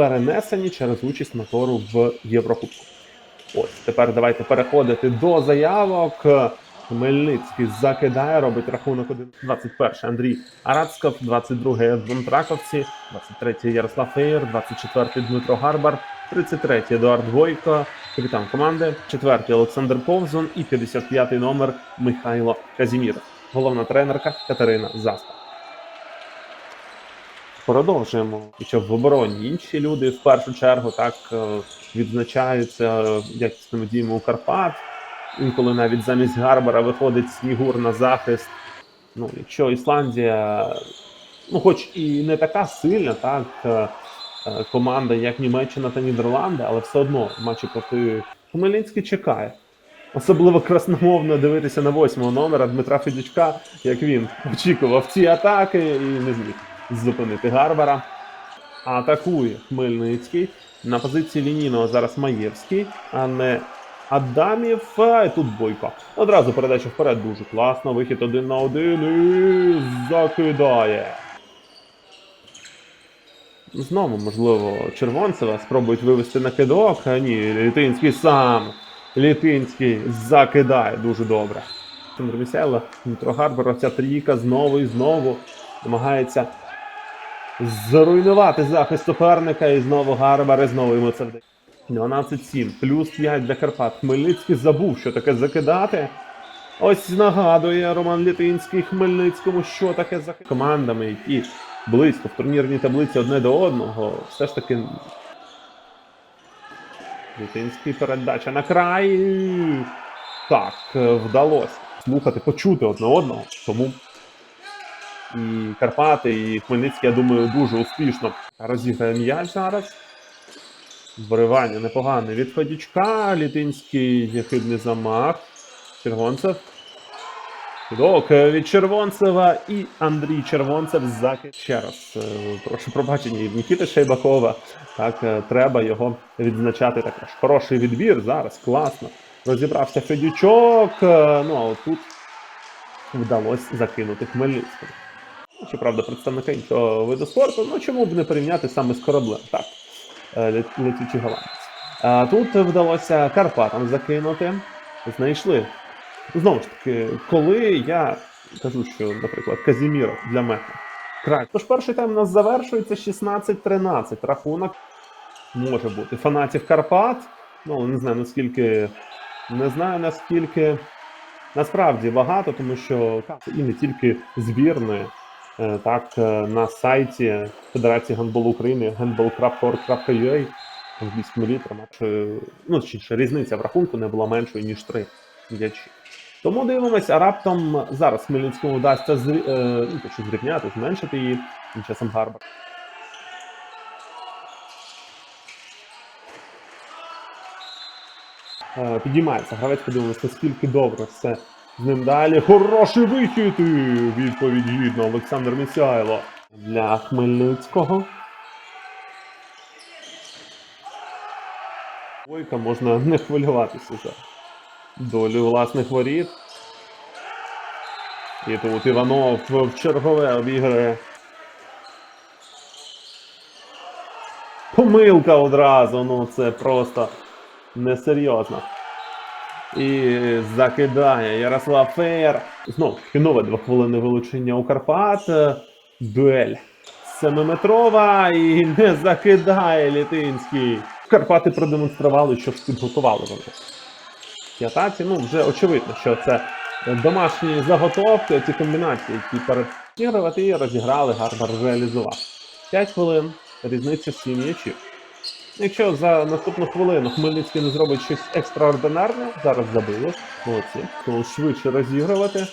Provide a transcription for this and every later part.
перенесені через участь мотору в Єврокубку. Ось тепер давайте переходити до заявок. Хмельницький закидає, робить рахунок 1. 21 Андрій Арацков, 22 Едвон Траковці, 23 Ярослав Феєр, 24 Дмитро Гарбар, 33 Едуард Гойко, капітан команди, 4 Олександр Повзун і 55 номер Михайло Казіміров. Головна тренерка Катерина Заспа. Продовжуємо. І що в обороні інші люди в першу чергу так е, відзначаються якісними діями у Карпат. Інколи навіть замість Гарбара виходить Снігур на захист. Ну, якщо Ісландія, ну хоч і не така сильна, так е, е, команда, як Німеччина та Нідерланди, але все одно матчі проти Хмельницький чекає. Особливо красномовно дивитися на восьмого номера Дмитра Федючка, як він очікував ці атаки і не зміг зупинити Гарбара. Атакує Хмельницький. На позиції лінійного зараз Маєвський, а не Адамів. А, тут Бойко. Одразу передача вперед дуже класно. Вихід один на один і закидає. Знову, можливо, Червонцева спробують вивести на кидок. А ні, Літинський сам. Літинський закидає дуже добре. Місяйло, Дмитро Гарбар, ця трійка знову і знову намагається зруйнувати захист суперника і знову Гарбар, і знову йому це вдає. 12-7, плюс 5 для Карпат. Хмельницький забув, що таке закидати. Ось нагадує Роман Літинський Хмельницькому, що таке за командами, які близько в турнірній таблиці одне до одного. Все ж таки. Літинський передача на край. Так, вдалося слухати, почути одне одного. Тому і Карпати, і Хмельницький, я думаю, дуже успішно розіграє м'яч зараз. Виривання непогане від Федючка. Літинський єхидний замах. Червонцев. Кидок від Червонцева і Андрій Червонцев закид. Ще раз е, прошу пробачення від Нікіти Шейбакова. Так, е, треба його відзначати також. Хороший відбір зараз, класно. Розібрався Федючок. е, Ну а отут вдалося закинути Хмельницькому. Щоправда, представника іншого виду спорту, ну чому б не порівняти саме з кораблем? Так, е, лет- летючий голландець. Тут вдалося Карпатам закинути. Знайшли. Знову ж таки, коли я кажу, що, наприклад, Казіміров для мене край. Тож перший тайм у нас завершується 16-13. Рахунок може бути фанатів Карпат. Ну, не знаю наскільки. Не знаю наскільки насправді багато, тому що і не тільки збірної. Е, Так, е, на сайті Федерації гандболу України handball.org.ua англійськими літерами, чи, ну, чи, різниця в рахунку не була меншою, ніж три м'ячі. Тому дивимося, раптом зараз Хмельницькому вдасться зрі... е, ну, зрівняти, зменшити її, тим часом Гарбар. Підіймається гравець, подивимося, наскільки добре все з ним далі. Хороший вихід! Відповідь гідна Олександр Місяйло для Хмельницького. Бойка можна не хвилюватися за долю власних воріт. І тут Іванов в чергове обіграє. Помилка одразу, ну це просто несерйозно. І закидає Ярослав Феєр. Знову нове двохвилинне вилучення у Карпат. Дуель семиметрова і не закидає Літинський. Карпати продемонстрували, що підготували вони. В атаці, ну вже очевидно, що це домашні заготовки, ці комбінації, які передігрувати і розіграли, Гарбар реалізував. 5 хвилин, різниця 7 м'ячів. Якщо за наступну хвилину Хмельницький не зробить щось екстраординарне, зараз забили. Молодці. То швидше розігрувати.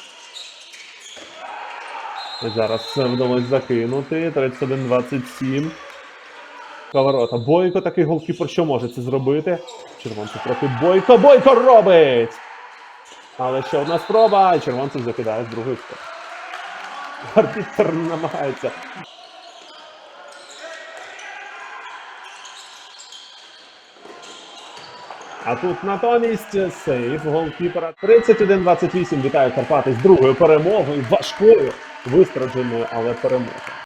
І Зараз вдалося закинути. 31-27. Поворота. Бойко такий голкіпер, що може це зробити? Червонцев проти Бойко. Бойко робить! Але ще одна спроба, червонцев закидає з другої сторони. Арбітр намагається А тут натомість сейф голкіпера. 31-28 вітаю Карпати з другою перемогою, важкою, вистрадженою, але перемогою.